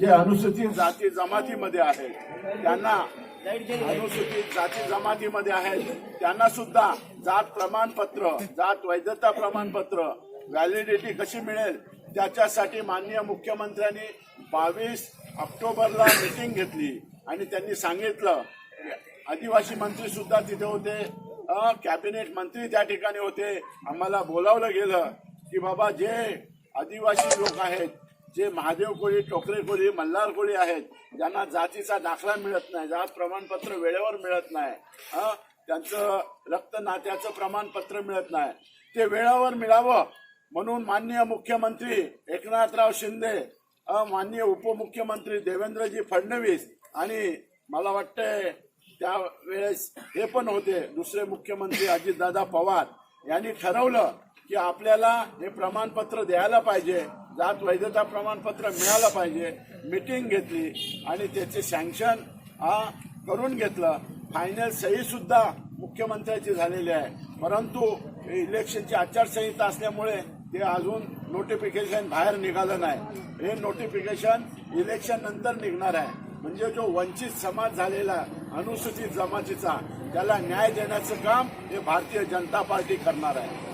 जे अनुसूचित जाती जमातीमध्ये आहेत. त्यांना अनुसूचित जाती जमातीमध्ये आहेत. त्यांना सुद्धा जात प्रमाणपत्र जात वैधता प्रमाणपत्र व्हॅलिडिटी कशी मिळेल त्याच्यासाठी माननीय मुख्यमंत्र्यांनी बावीस ऑक्टोबरला मिटिंग घेतली. आणि त्यांनी सांगितलं आदिवासी मंत्री सुद्धा तिथे होते. कॅबिनेट मंत्री त्या ठिकाणी होते. आम्हाला बोलावलं गेलं की बाबा जे आदिवासी लोक आहेत जे महादेव कोळी टोकरे कोळी मल्हार कोळी आहेत ज्यांना जातीचा दाखला मिळत नाही जात प्रमाणपत्र वेळेवर मिळत नाही त्यांचं रक्त नात्याचं प्रमाणपत्र मिळत नाही. ते वेळेवर मिळावं म्हणून माननीय मुख्यमंत्री एकनाथराव शिंदे माननीय उपमुख्यमंत्री देवेंद्रजी फडणवीस आणि मला वाटतंय त्यावेळेस हे पण होते दुसरे मुख्यमंत्री अजितदादा पवार यांनी ठरवलं की आपल्याला हे प्रमाणपत्र द्यायला पाहिजे. जात वैधता प्रमाणपत्र मिळालं पाहिजे. मिटिंग घेतली आणि त्याचे सँक्शन हा करून घेतलं. फायनल सहीसुद्धा मुख्यमंत्र्यांची मुख्यमंत्र्याची झालेली आहे. परंतु इलेक्शनची आचारसंहिता असल्यामुळे ते अजून नोटिफिकेशन बाहेर निघालं नाही. हे नोटिफिकेशन इलेक्शन नंतर निघणार आहे. म्हणजे जो वंचित समाज झालेला अनुसूचित जमातीचा त्याला न्याय देण्याचं काम हे भारतीय जनता पार्टी करणार आहे.